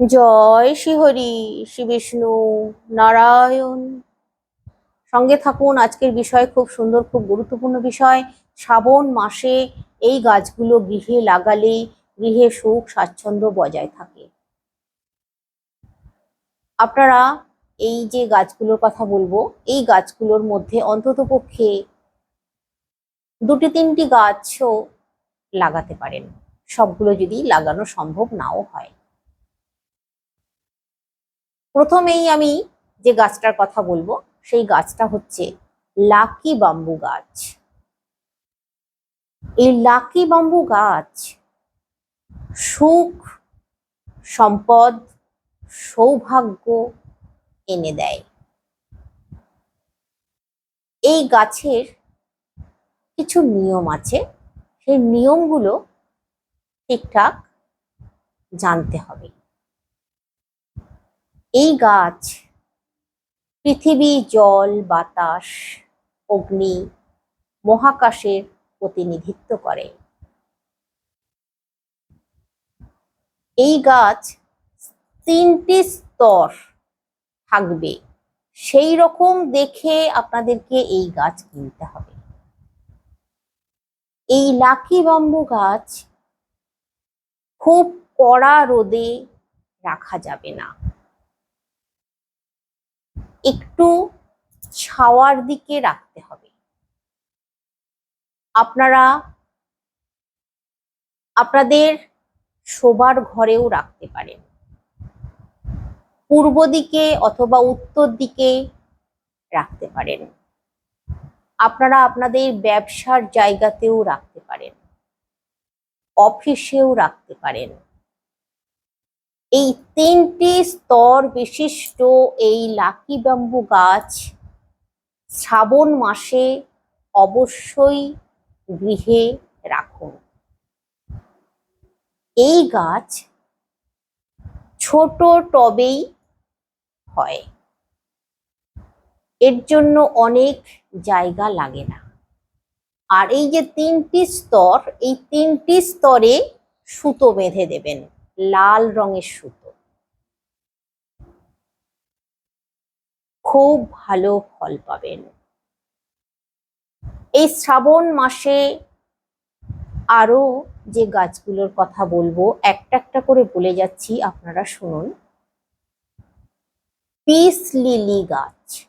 জয় শ্রীহরি, শ্রী বিষ্ণু নারায়ণ। সঙ্গে থাকুন, আজকের বিষয় খুব সুন্দর, খুব গুরুত্বপূর্ণ বিষয়। শ্রাবণ মাসে এই গাছগুলো গৃহে লাগালে গৃহে সুখ, স্বাচ্ছন্দ্য বজায় থাকে। আপনারা এই যে গাছগুলোর কথা বলব, এই গাছগুলোর মধ্যে অন্ততপক্ষে দুটি তিনটি গাছও লাগাতে পারেন। সবগুলো যদি লাগানো সম্ভব নাও হয়। প্রথমেই আমি যে গাছটার কথা বলব, সেই গাছটা হচ্ছে লাকি বাম্বু গাছ। এই লাকি বাম্বু গাছ সুখ, সম্পদ, সৌভাগ্য এনে দেয়। এই গাছের কিছু নিয়ম আছে, সেই নিয়মগুলো ঠিকঠাক জানতে হবে। এই গাছ, পৃথিবী, জল, বাতাস, অগ্নি, মহাকাশের প্রতিনিধিত্ব করে। এই গাছ তিনটি স্তর থাকবে। সেই রকম দেখে আপনাদেরকে এই গাছ কিনতে হবে। এই লাকি বাম্বু গাছ খুব কড়া রোদে রাখা যাবে না। একটু ছাওয়ার দিকে রাখতে হবে। আপনারা, আপনাদের শোবার ঘরেও রাখতে পারেন। পূর্ব দিকে অথবা উত্তর দিকে রাখতে পারেন। আপনারা আপনাদের ব্যবসার জায়গাতেও রাখতে পারেন। অফিসেও রাখতে পারেন। এই তিনটি স্তর বিশিষ্ট এই লাকি ব্যাম্বু গাছ শ্রাবণ মাসে অবশ্যই গৃহে রাখুন। এই গাছ ছোট টবেই হয়। এর জন্য অনেক জায়গা লাগে না। আর এই যে তিনটি স্তর, এই তিনটি স্তরে সুতো বেঁধে দেবেন। লাল রঙের সুতো। খুব ভালো ফল পাবেন। এই শ্রাবণ মাসে আরও যে গাছগুলোর কথা বলব, একটা একটা করে বলে যাচ্ছি, আপনারা শুনুন। পিস লিলি গাছ।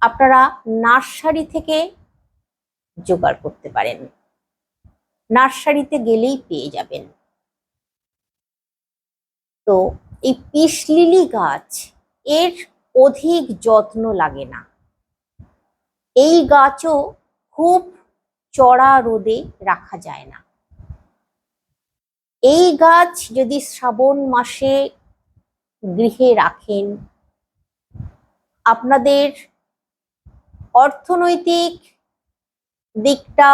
আপনারা নার্সারি থেকে জোগাড় করতে পারেন। নার্সারিতে গেলেই পেয়ে যাবেন। তো এই পিস লিলি গাছ, এর অধিক যত্ন লাগে না। এই গাছও খুব চড়া রোদে রাখা যায় না। এই গাছ যদি শ্রাবণ মাসে গৃহে রাখেন, আপনাদের অর্থনৈতিক দিকটা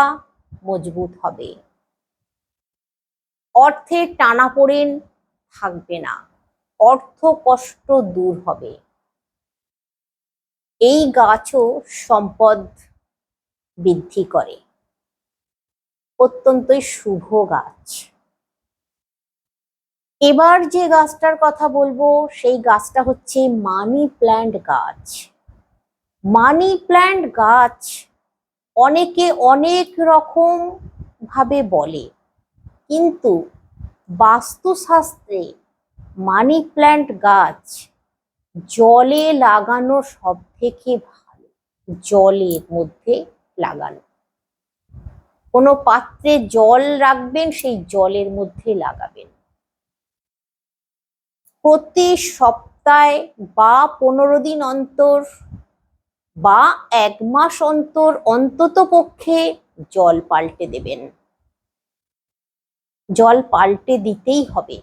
মজবুত হবে। অর্থের টানাপোড়েন থাকবে না। অর্থ কষ্ট দূর হবে। এই গাছও সম্পদ বৃদ্ধি করে। অত্যন্তই শুভ গাছ। এবার যে গাছটার কথা বলব, সেই গাছটা হচ্ছে মানি প্ল্যান্ট গাছ। মানি প্ল্যান্ট গাছ অনেকে অনেক রকম ভাবে বলে। কিন্তু বাস্তুশাস্ত্রে মানি প্ল্যান্ট গাছ জলে লাগানো সব থেকে ভালো, জলের মধ্যে লাগানো। কোনো পাত্রে জল রাখবেন, সেই জলের মধ্যে লাগাবেন। প্রতি সপ্তাহে বা পনেরো দিন অন্তর বা এক মাস অন্তর অন্তত পক্ষে জল পাল্টে দেবেন। জল পাল্টে দিতেই হবে।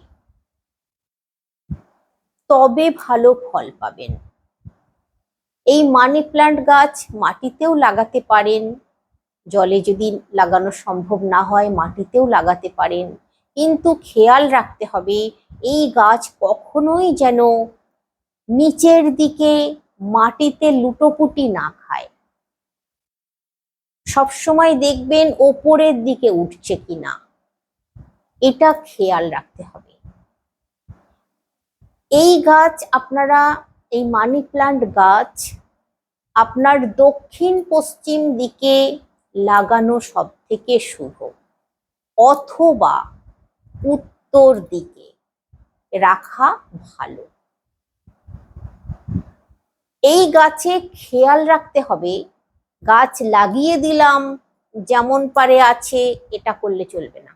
তবে ভালো ফল পাবেন। এই মানি প্লান্ট গাছ মাটিতেও লাগাতে পারেন। জলে যদি লাগানো সম্ভব না হয়, মাটিতেও লাগাতে পারেন। কিন্তু খেয়াল রাখতে হবে, এই গাছ কখনোই যেন নিচের দিকে মাটিতে লুটোপুটি না খায়। সবসময় দেখবেন ওপরের দিকে উঠছে কিনা। এটা খেয়াল রাখতে হবে। এই গাছ আপনারা, এই মানি প্লান্ট গাছ আপনার দক্ষিণ পশ্চিম দিকে লাগানো সব থেকে শুভ অথবা উত্তর দিকে রাখা ভালো। এই গাছে খেয়াল রাখতে হবে, গাছ লাগিয়ে দিলাম, যেমন পারে আছে, এটা করলে চলবে না।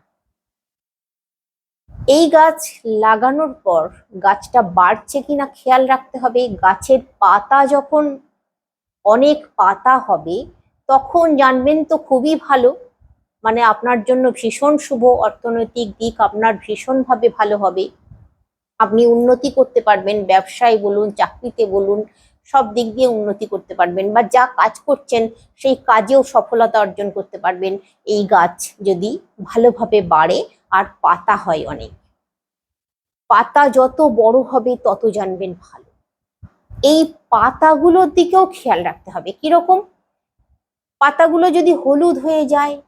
এই গাছ লাগানোর পর গাছটা বাড়ছে কিনা খেয়াল রাখতে হবে। গাছের পাতা যখন অনেক পাতা হবে, তখন জানবেন তো খুবই ভালো। মানে আপনার জন্য ভীষণ শুভ অর্থনৈতিক দিক, আপনার ভীষণভাবে ভালো হবে। আপনি উন্নতি করতে পারবেন, ব্যবসায় বলুন, চাকরিতে বলুন, সব দিক দিয়ে উন্নতি করতে পারবেন বা যা কাজ করছেন, সেই কাজেও সফলতা অর্জন করতে পারবেন। এই গাছ যদি ভালোভাবে বাড়ে আর পাতা হয় অনেক। পাতা যত বড় হবে, তত জানবেন ভালো। এই পাতাগুলোর দিকেও খেয়াল রাখতে হবে। কীরকম? পাতাগুলো যদি হলুদ হয়ে যায়,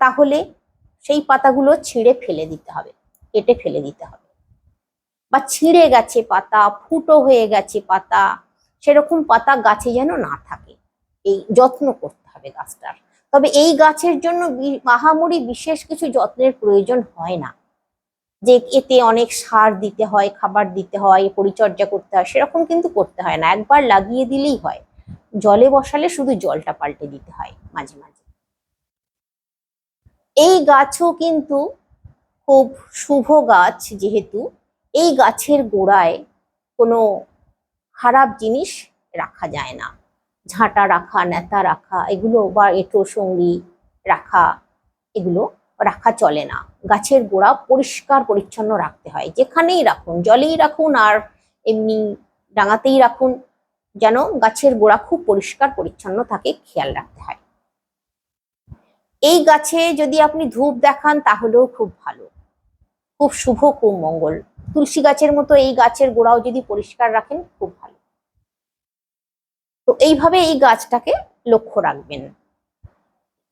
তাহলে সেই পাতাগুলো ছিঁড়ে ফেলে দিতে হবে, কেটে ফেলে দিতে হবে। বা ছিঁড়ে গেছে পাতা, ফুটো হয়ে গেছে পাতা, সেরকম পাতা গাছে যেন না থাকে। এই যত্ন করতে হবে গাছটার। তবে এই গাছের জন্য আহামরি বিশেষ কিছু যত্নের প্রয়োজন হয় না। যে এতে অনেক সার দিতে হয়, খাবার দিতে হয়, পরিচর্যা করতে হয়, সেরকম কিন্তু করতে হয় না। একবার লাগিয়ে দিলেই হয়। জলে বসালে শুধু জলটা পাল্টে দিতে হয় মাঝে মাঝে। এই গাছও কিন্তু খুব শুভ গাছ যেহেতু। এই গাছের গোড়ায় কোনো খারাপ জিনিস রাখা যায় না। ঝাঁটা রাখা, নেতা রাখা, এগুলো বা এঁটো, সঙ্গী রাখা, এগুলো রাখা চলে না। গাছের গোড়া পরিষ্কার পরিচ্ছন্ন রাখতে হয়। যেখানেই রাখুন, জলেই রাখুন আর এমনি ডাঙাতেই রাখুন যেন গাছের গোড়া খুব পরিষ্কার পরিচ্ছন্ন থাকে, খেয়াল রাখতে হয়। এই গাছে যদি আপনি ধূপ দেখান তাহলেও খুব ভালো। খুব শুভ, খুব মঙ্গল। তুলসী গাছের মতো এই গাছের গোড়াও যদি পরিষ্কার রাখেন, খুব ভালো। তো এইভাবে এই গাছটাকে লক্ষ্য রাখবেন।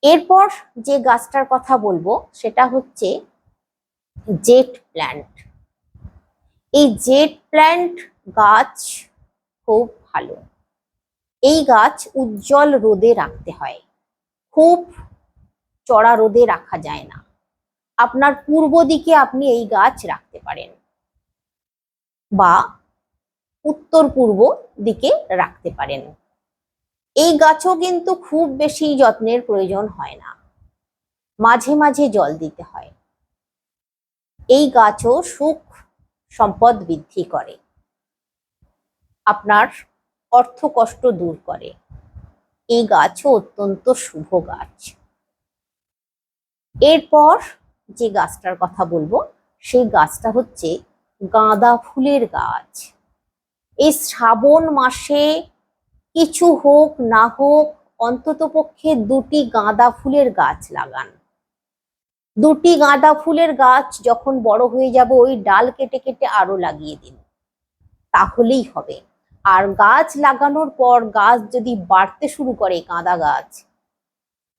এরপর যে গাছটার কথা বলব, সেটা হচ্ছে জেট প্ল্যান্ট। এই জেট প্ল্যান্ট গাছ খুব ভালো। এই গাছ উজ্জ্বল রোদে রাখতে হয়। খুব চড়া রোদে রাখা যায় না। আপনার পূর্ব দিকে আপনি এই গাছ রাখতে পারেন বা উত্তর পূর্ব দিকে রাখতে পারেন। এই গাছও কিন্তু খুব বেশি যত্নের প্রয়োজন হয় না। মাঝে মাঝে জল দিতে হয়। এই গাছও সুখ সম্পদ বৃদ্ধি করে। আপনার অর্থ কষ্ট দূর করে। এই গাছও অত্যন্ত শুভ গাছ। এরপর যে গাছটার কথা বলব, সেই গাছটা হচ্ছে গাঁদা ফুলের গাছ। এই শ্রাবণ মাসে কিছু হোক না হোক, অন্তত পক্ষে দুটি গাঁদা ফুলের গাছ লাগান। দুটি গাঁদা ফুলের গাছ যখন বড় হয়ে যাবে, ওই ডাল কেটে কেটে আরও লাগিয়ে দিন। তাহলেই হবে। আর গাছ লাগানোর পর গাছ যদি বাড়তে শুরু করে গাঁদা গাছ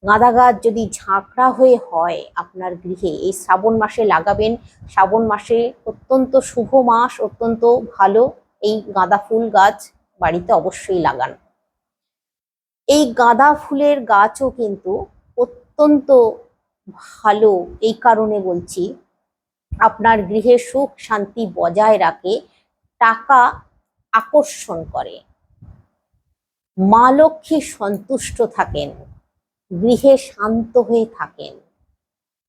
গাঁদা গাছ যদি ঝাঁকড়া হয়ে হয় আপনার গৃহে, এই শ্রাবণ মাসে লাগাবেন। শ্রাবণ মাসে অত্যন্ত শুভ মাস, অত্যন্ত ভালো এই গাঁদা ফুল গাছ বাড়িতে অবশ্যই লাগান। এই গাঁদা ফুলের গাছও কিন্তু অত্যন্ত ভালো এই কারণে বলছি, আপনার গৃহে সুখ শান্তি বজায় রাখে, টাকা আকর্ষণ করে। মা লক্ষ্মী সন্তুষ্ট থাকেন, গৃহে শান্ত হয়ে থাকেন,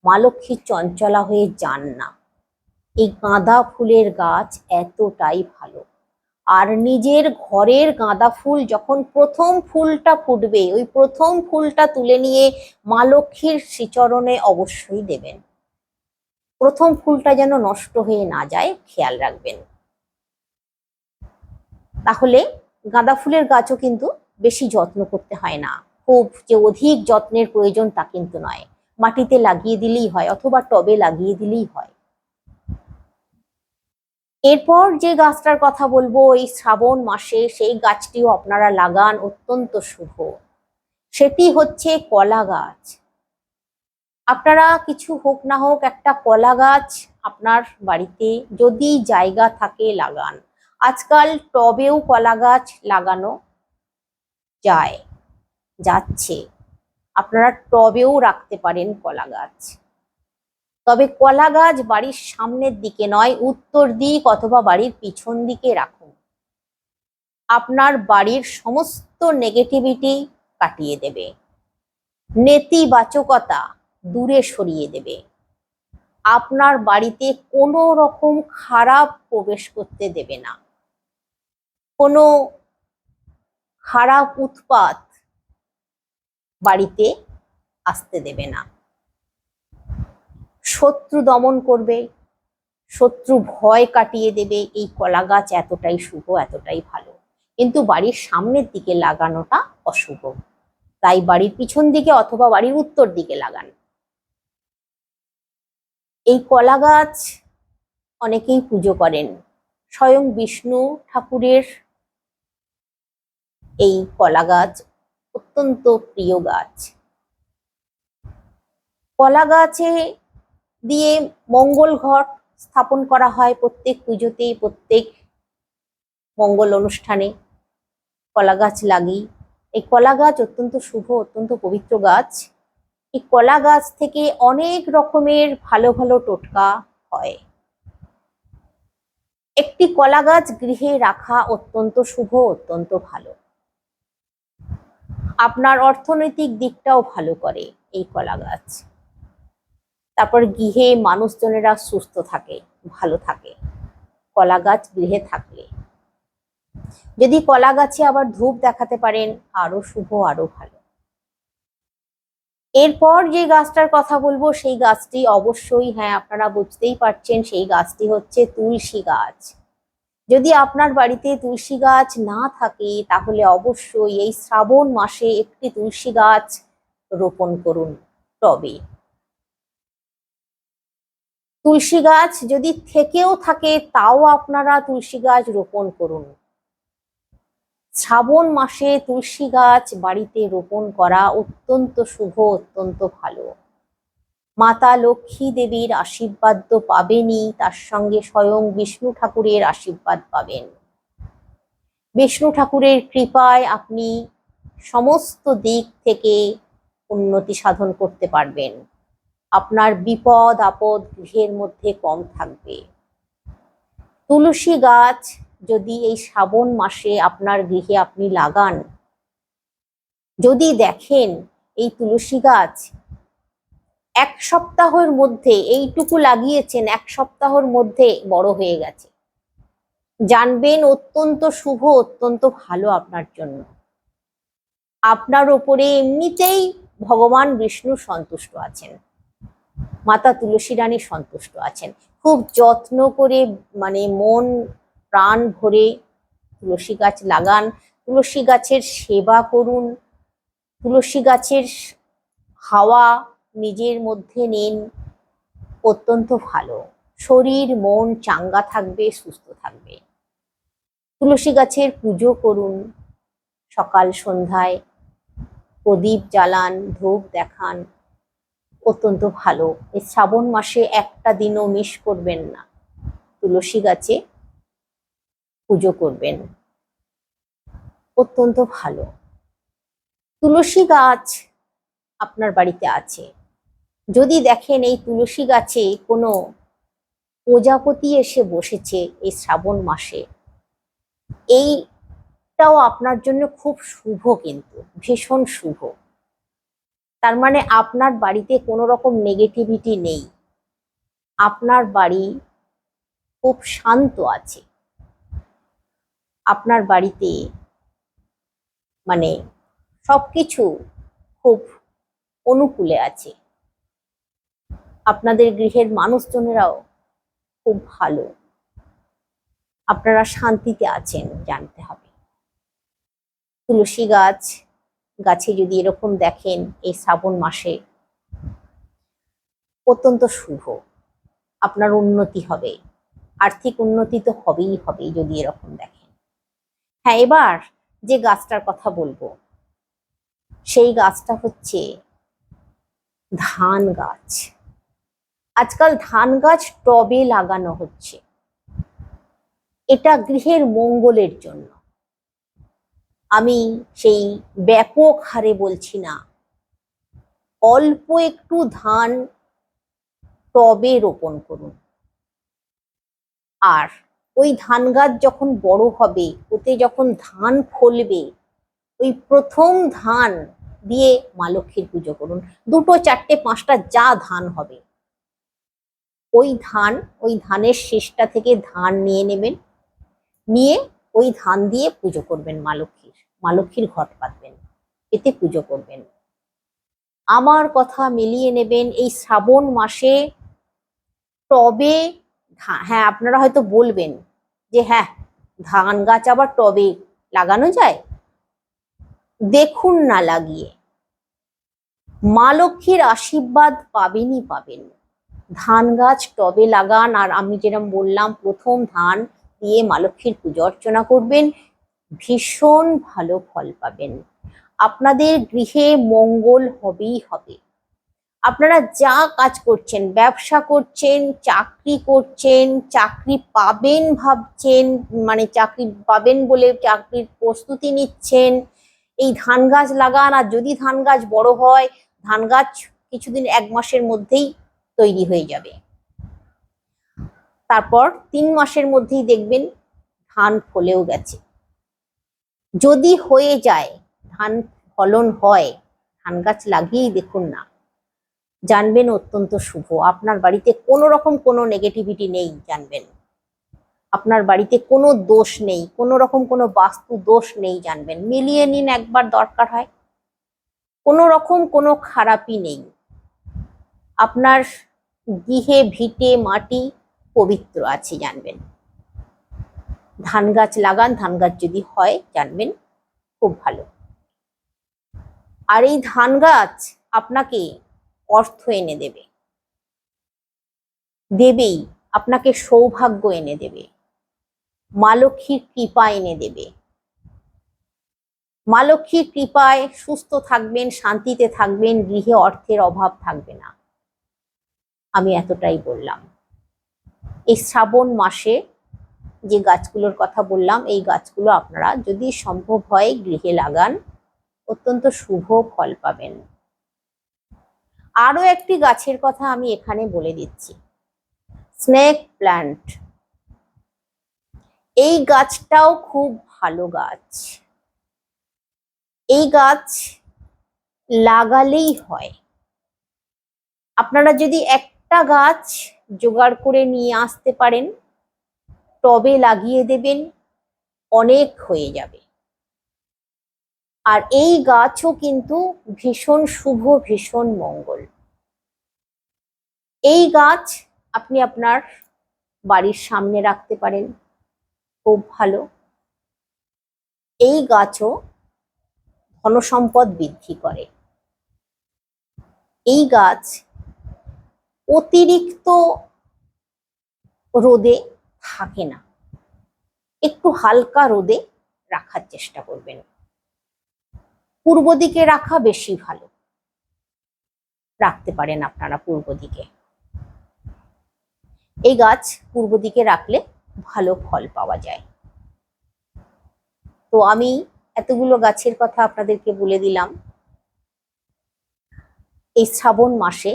মা লক্ষ্মী চঞ্চলা হয়ে যান না। এই গাঁদা ফুলের গাছ এতটাই ভালো। আর নিজের ঘরের গাঁদা ফুল যখন প্রথম ফুলটা ফুটবে, ওই প্রথম ফুলটা তুলে নিয়ে মা লক্ষ্মীর শ্রীচরণে অবশ্যই দেবেন। প্রথম ফুলটা যেন নষ্ট হয়ে না যায়, খেয়াল রাখবেন। তাহলে গাঁদা ফুলের গাছও কিন্তু বেশি যত্ন করতে হয় না। খুব যে অধিক যত্নের প্রয়োজন তা কিন্তু নয়। মাটিতে লাগিয়ে দিলেই হয় অথবা টবে লাগিয়ে দিলেই হয়। এরপর যে গাছটার কথা বলব, এই শ্রাবণ মাসে সেই গাছটিও আপনারা লাগান, অত্যন্ত শুভ। সেটি হচ্ছে কলা গাছ। আপনারা কিছু হোক না হোক একটা কলা গাছ আপনার বাড়িতে যদি জায়গা থাকে লাগান। আজকাল টবেও কলা গাছ লাগানো যায়, যাচ্ছে। আপনারা টবেও রাখতে পারেন কলা গাছ। তবে কলা গাছ বাড়ির সামনের দিকে নয়, উত্তর দিক অথবা বাড়ির পিছন দিকে রাখুন। আপনার বাড়ির সমস্ত নেগেটিভিটি কাটিয়ে দেবে। নেতিবাচকতা দূরে সরিয়ে দেবে। আপনার বাড়িতে কোনো রকম খারাপ প্রবেশ করতে দেবে না। কোনো খারাপ উৎপাত বাড়িতে আসতে দেবে না। শত্রু দমন করবে, শত্রু ভয় কাটিয়ে দেবে, এই কলা গাছ এতটাই শুভ, এতটাই ভালো। কিন্তু বাড়ির সামনের দিকে লাগানোটা অশুভ। তাই বাড়ির পিছন দিকে অথবা বাড়ির উত্তর দিকে লাগান। এই কলা গাছ অনেকেই পুজো করেন। স্বয়ং বিষ্ণু ঠাকুরের এই কলা গাছ অত্যন্ত প্রিয় গাছ। কলা গাছে দিয়ে মঙ্গল ঘট স্থাপন করা হয় প্রত্যেক পুজোতে প্রত্যেক মঙ্গল অনুষ্ঠানে। কলা গাছ লাগি। এই কলা গাছ অত্যন্ত শুভ, অত্যন্ত পবিত্র গাছ। এই কলা গাছ থেকে অনেক রকমের ভালো ভালো টোটকা হয়। একটি কলা গাছ গৃহে রাখা অত্যন্ত শুভ, অত্যন্ত ভালো। আপনার অর্থনৈতিক দিকটাও ভালো করে এই কলা গাছ তারপর গৃহে মানুষজনেরা সুস্থ থাকে, ভালো থাকে। কলা গাছ গৃহে থাকলে। যদি কলা গাছে আবার ধূপ দেখাতে পারেন, আরও শুভ, আরও ভালো। এরপর যে গাছটার কথা বলব, সেই গাছটি অবশ্যই হ্যাঁ আপনারা বুঝতেই পারছেন, সেই গাছটি হচ্ছে তুলসী গাছ। যদি আপনার বাড়িতে তুলসী গাছ না থাকে, তাহলে অবশ্যই এই শ্রাবণ মাসে একটি তুলসী গাছ রোপণ করুন। টবে তুলসী গাছ যদি থেকেও থাকে, তাও আপনারা তুলসী গাছ রোপণ করুন। শ্রাবণ মাসে তুলসী গাছ বাড়িতে রোপণ করা অত্যন্ত শুভ, অত্যন্ত ভালো। মাতা লক্ষ্মী দেবীর আশীর্বাদ তো পাবেনই, তার সঙ্গে স্বয়ং বিষ্ণু ঠাকুরের আশীর্বাদ পাবেন। বিষ্ণু ঠাকুরের কৃপায় আপনি সমস্ত দিক থেকে উন্নতি সাধন করতে পারবেন। আপনার বিপদ, আপদ গৃহের মধ্যে কম থাকবে। তুলসী গাছ যদি এই শ্রাবণ মাসে আপনার গৃহে আপনি লাগান, যদি দেখেন এই তুলসী গাছ এক সপ্তাহের মধ্যে এইটুকু লাগিয়েছেন, এক সপ্তাহের মধ্যে বড় হয়ে গেছে। জানবেন অত্যন্ত শুভ, অত্যন্ত ভালো আপনার জন্য। আপনার ওপরে এমনিতেই ভগবান বিষ্ণু সন্তুষ্ট আছেন। মাতা তুলসী রানী সন্তুষ্ট আছেন। খুব যত্ন করে মানে মন, প্রাণ ভরে তুলসী গাছ লাগান। তুলসী গাছের সেবা করুন। তুলসী গাছের হাওয়া নিজের মধ্যে নিন। অত্যন্ত ভালো। শরীর, মন চাঙ্গা থাকবে, সুস্থ থাকবে। তুলসী গাছের পুজো করুন। সকাল সন্ধ্যায় প্রদীপ জ্বালান, ধূপ দেখান। অত্যন্ত ভালো। এই শ্রাবণ মাসে একটা দিনও মিস করবেন না। তুলসী গাছে পুজো করবেন। অত্যন্ত ভালো। তুলসী গাছ আপনার বাড়িতে আছে। যদি দেখেন এই তুলসী গাছে কোনো প্রজাপতি এসে বসেছে এই শ্রাবণ মাসে, এইটাও আপনার জন্য খুব শুভ কিন্তু, ভীষণ শুভ। তার মানে আপনার বাড়িতে কোনো রকম নেগেটিভিটি নেই। আপনার বাড়ি খুব শান্ত আছে। আপনার বাড়িতে মানে সব কিছু খুব অনুকূলে আছে। আপনাদের গৃহের মানুষজনেরাও খুব ভালো। আপনারা শান্তিতে আছেন জানতে হবে। তুলসী গাছ গাছে যদি এরকম দেখেন এই শ্রাবণ মাসে, অত্যন্ত শুভ। আপনার উন্নতি হবে। আর্থিক উন্নতি তো হবেই হবে যদি এরকম দেখেন। হ্যাঁ এবার যে গাছটার কথা বলব, সেই গাছটা হচ্ছে ধান গাছ। আজকাল ধান গাছ টবে লাগানো হচ্ছে। এটা গৃহের মঙ্গলের জন্য। আমি সেই ব্যাপক হারে বলছি না। অল্প একটু ধান টবে রোপণ করুন। আর ওই ধান গাছ যখন বড় হবে, ওতে যখন ধান ফলবে, ওই প্রথম ধান দিয়ে মা লক্ষ্মীর পুজো করুন। দুটো, চারটে, পাঁচটা যা ধান হবে। ওই ধান, ওই ধানের শেষটা থেকে ধান নিয়ে নেবেন। নিয়ে ওই ধান দিয়ে পুজো করবেন মা লক্ষ্মীর। লক্ষ্মীর ঘট পাতবেন এতে পুজো করবেন। আমার কথা মিলিয়ে নেবেন এই শ্রাবণ মাসে। টবে হ্যাঁ আপনারা হয়তো বলবেন যে হ্যাঁ ধান গাছ আবার টবে লাগানো যায়? দেখুন না লাগিয়ে। মা লক্ষ্মীর আশীর্বাদ পাবেনই পাবেন। ধান গাছ টবে লাগান, আর আমি যেরকম বললাম, প্রথম ধান দিয়ে মা লক্ষ্মীর পুজো অর্চনা করবেন। ভীষণ ভালো ফল পাবেন। আপনাদের গৃহে মঙ্গল হবেই হবে। আপনারা যা কাজ করছেন, ব্যবসা করছেন, চাকরি করছেন, চাকরি পাবেন ভাবছেন মানে চাকরি পাবেন বলে চাকরির প্রস্তুতি নিচ্ছেন, এই ধান গাছ লাগান আর যদি ধান গাছ বড় হয়, ধান গাছ কিছুদিন এক মাসের মধ্যেই তৈরি হয়ে যাবে। তারপর তিন মাসের মধ্যেই দেখবেন ধান ফলেও গেছে। যদি হয়ে যায়, ধান ফলন হয়, ধান গাছ লাগিয়েই দেখুন না। জানবেন অত্যন্ত শুভ। আপনার বাড়িতে কোনো রকম কোনো নেগেটিভিটি নেই, জানবেন। আপনার বাড়িতে কোনো দোষ নেই, কোনো রকম কোনো বাস্তু দোষ নেই, জানবেন। মিলিয়ে নিন একবার দরকার হয়। কোনো রকম কোনো খারাপই নেই। আপনার গৃহে ভিটে মাটি পবিত্র আছে, জানবেন। ধান গাছ লাগান, ধান গাছ যদি হয়, জানবেন খুব ভালো। আর এই ধান গাছ আপনাকে অর্থ এনে দেবে। দেবেই, আপনাকে সৌভাগ্য এনে দেবে। মা লক্ষ্মীর কৃপা এনে দেবে। মা লক্ষ্মীর কৃপায় সুস্থ থাকবেন, শান্তিতে থাকবেন, গৃহে অর্থের অভাব থাকবে না। আমি এতটাই বললাম। এই শ্রাবণ মাসে যে গাছগুলোর কথা বললাম, এই গাছগুলো আপনারা যদি সম্ভব হয় গৃহে লাগান, অত্যন্ত শুভ ফল পাবেন। আরও একটি গাছের কথা আমি এখানে বলে দিচ্ছি। Snake plant. এই গাছটাও খুব ভালো গাছ। এই গাছ লাগালেই হয়। আপনারা যদি একটা গাছ জোগাড় করে নিয়ে আসতে পারেন টবে লাগিয়ে দেবেন, অনেক হয়ে যাবে। আর এই গাছও কিন্তু ভীষণ শুভ, ভীষণ মঙ্গল। এই গাছ আপনি আপনার বাড়ির সামনে রাখতে পারেন, খুব ভালো। এই গাছও ধনসম্পদ বৃদ্ধি করে। এই গাছ অতিরিক্ত রোদে থাকে না। একটু হালকা রোদে রাখার চেষ্টা করবেন। পূর্ব দিকে রাখা বেশি ভালো। রাখতে পারেন আপনারা পূর্ব দিকে। এই গাছ পূর্ব দিকে রাখলে ভালো ফল পাওয়া যায়। তো আমি এতগুলো গাছের কথা আপনাদেরকে বলে দিলাম। এই শ্রাবণ মাসে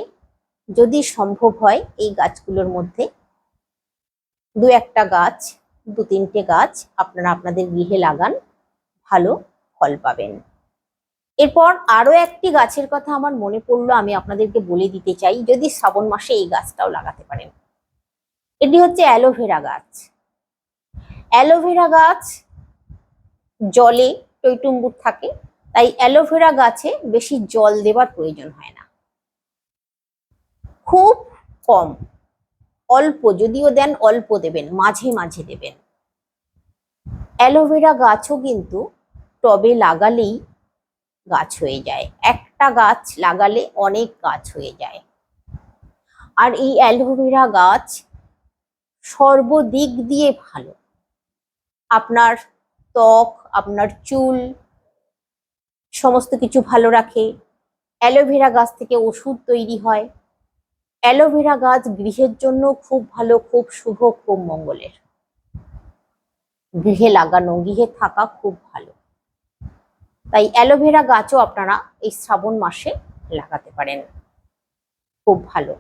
যদি সম্ভব হয় এই গাছগুলোর মধ্যে দু একটা গাছ, দু তিনটে গাছ আপনারা আপনাদের গৃহে লাগান, ভালো ফল পাবেন। এরপর আরও একটি গাছের কথা আমার মনে পড়ল, আমি আপনাদেরকে বলে দিতে চাই, যদি শ্রাবণ মাসে এই গাছটাও লাগাতে পারেন। এটি হচ্ছে অ্যালোভেরা গাছ। অ্যালোভেরা গাছ জলে টইটুম্বুর থাকে, তাই অ্যালোভেরা গাছে বেশি জল দেবার প্রয়োজন হয় না। খুব কম। অল্প, যদিও দেন অল্প দেবেন, মাঝে মাঝে দেবেন। অ্যালোভেরা গাছও কিন্তু টবে লাগালেই গাছ হয়ে যায়। একটা গাছ লাগালে অনেক গাছ হয়ে যায়। আর এই অ্যালোভেরা গাছ সর্বদিক দিয়ে ভালো। আপনার ত্বক, আপনার চুল, সমস্ত কিছু ভালো রাখে। অ্যালোভেরা গাছ থেকে ওষুধ তৈরি হয়। অ্যালোভেরা গাছ গৃহের জন্য খুব ভালো, খুব শুভ, খুব মঙ্গলের। গৃহে লাগানো, গৃহে থাকা খুব ভালো। তাই অ্যালোভেরা গাছও আপনারা এই শ্রাবণ মাসে লাগাতে পারেন। খুব ভালো।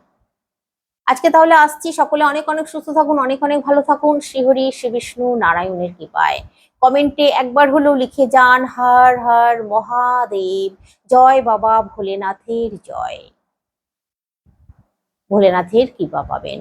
আজকে তাহলে আসছি। সকলে অনেক অনেক সুস্থ থাকুন, অনেক অনেক ভালো থাকুন। শ্রীহরি, শ্রী বিষ্ণু নারায়ণের কৃপায়। কমেন্টে একবার হলেও লিখে যান, হর হর মহাদেব। জয় বাবা ভোলেনাথের জয়। ভোলেনাথের কৃপা পাবেন।